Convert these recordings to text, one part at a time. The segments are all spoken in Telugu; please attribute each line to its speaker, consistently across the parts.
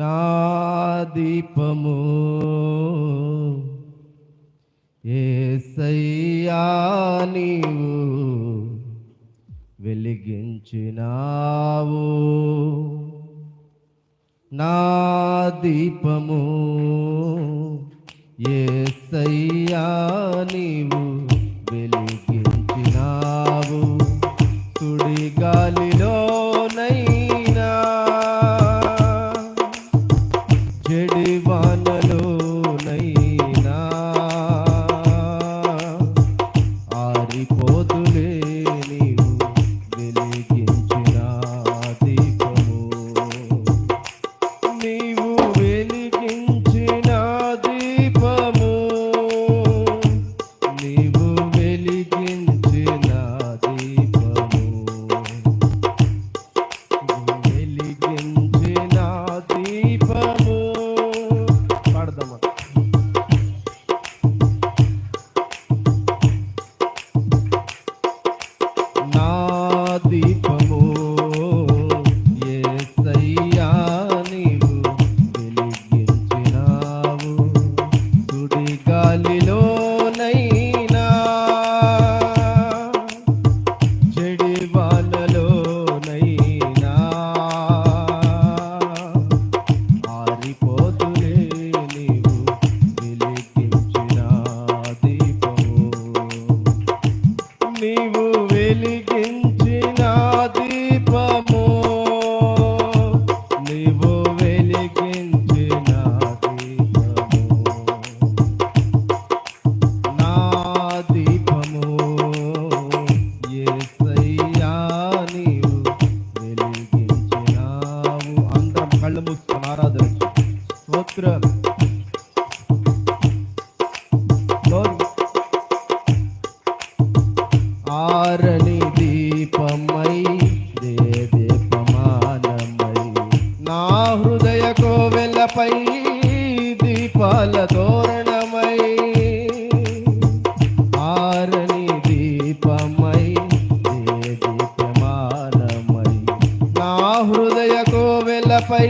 Speaker 1: నా దీపము ఏసయ్యా నీవు వెలిగించినావు. నా దీపము ఏ నీవు దీపమై దీపమాలమై నా హృదయ కోవెలపై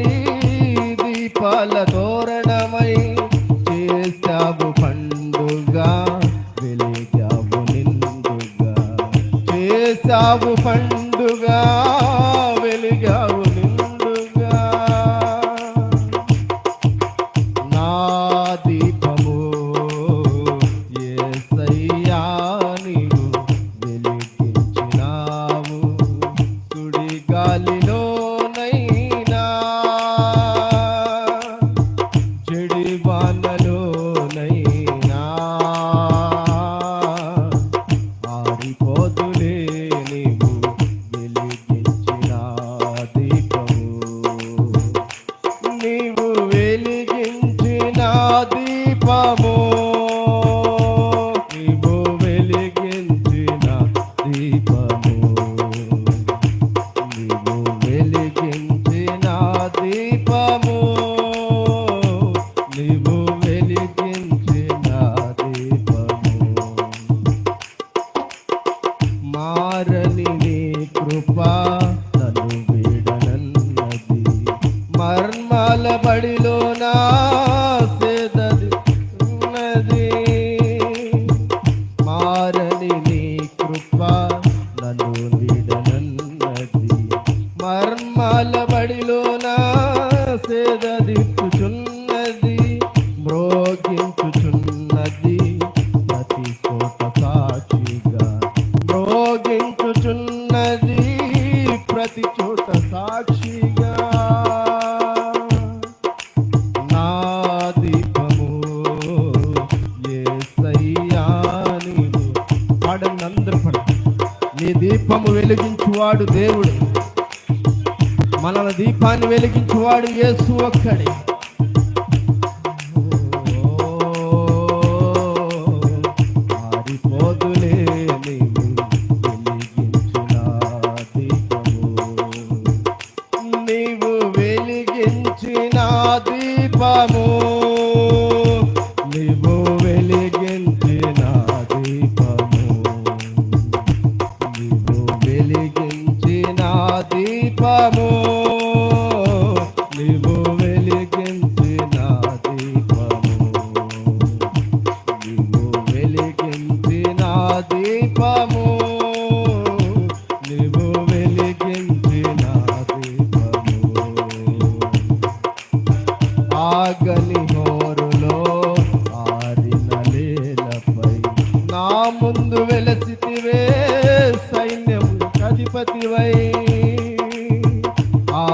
Speaker 1: బడిలోనా వాడు దేవుడే. మనల దీపాన్ని వెలిగించువాడు ఏసు ఒక్కడే.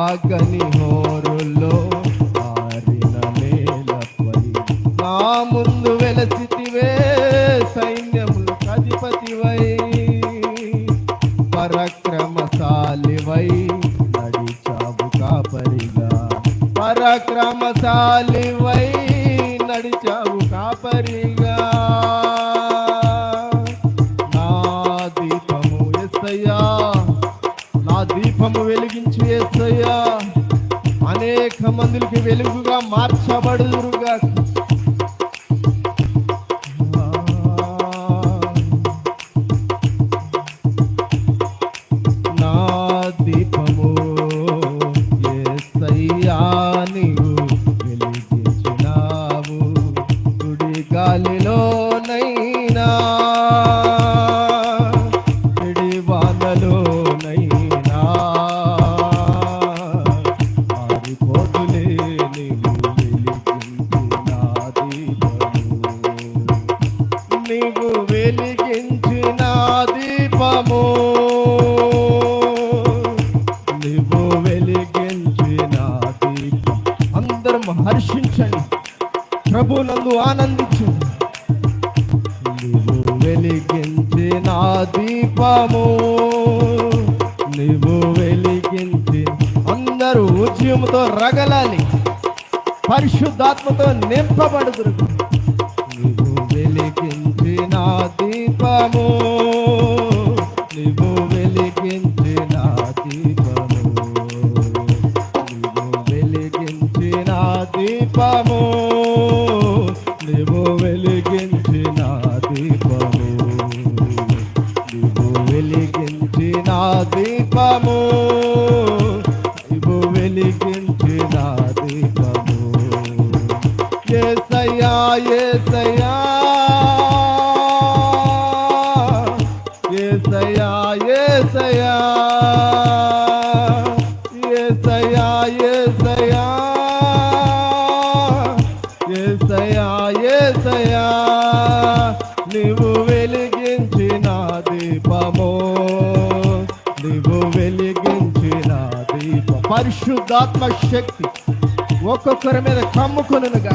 Speaker 1: ఆగని హోరులో ఆరిన నేలపై. నా ముందు వెలసితివే సైన్యములు అధిపతివై. పరక్రమశాలివై నడిచావు కాపరిగా. పరక్రమశాలివై నడిచావు కాపరిగా. మందులకి వెలుగుగా మార్చబడుదురు. దీపము నీవు వెలిగించి అందరూ ఉద్యమంతో రగలాలి. పరిశుద్ధాత్మతో నింపబడుదురు. నీవు నా దీపము. నీవు వెలిగించిన నీవు దీప. పరిశుద్ధాత్మ శక్తి ఒక్కొక్కరి మీద కమ్ముకొనుగా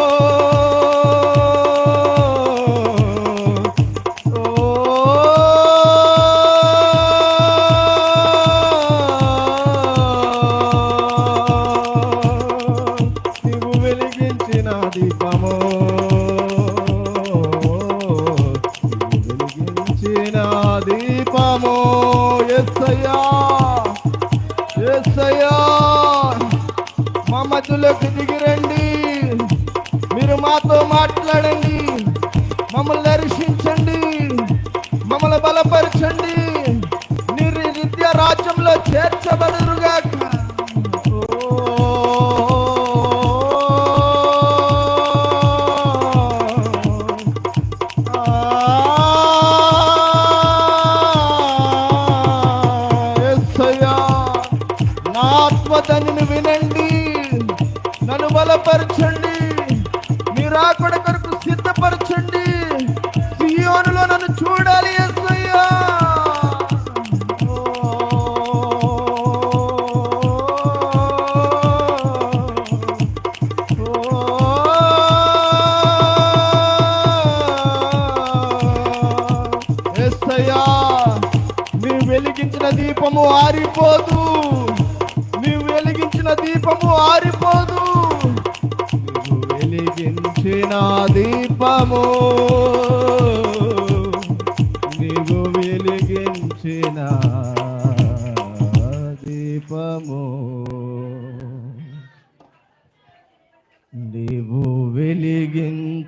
Speaker 1: ఎస్సయ్యా మా మధ్యలోకి దిగిరండి మీరు మాతో మాట్లాడండి. మమ్మల్ని దర్శించండి. మమ్మల్ని బలపరచండి. మీరు నిత్య రాజ్యంలో చేర్చబడి సిద్ధపరచండి. మీ రాకడ కొరకు సిద్ధపరచండి. సియోనులో నన్ను చూడాలి వెలిగించిన దీపము ఆరిపోదు. నీవు వెలిగించిన దీపము ఆరిపోదు. నీవు దీపము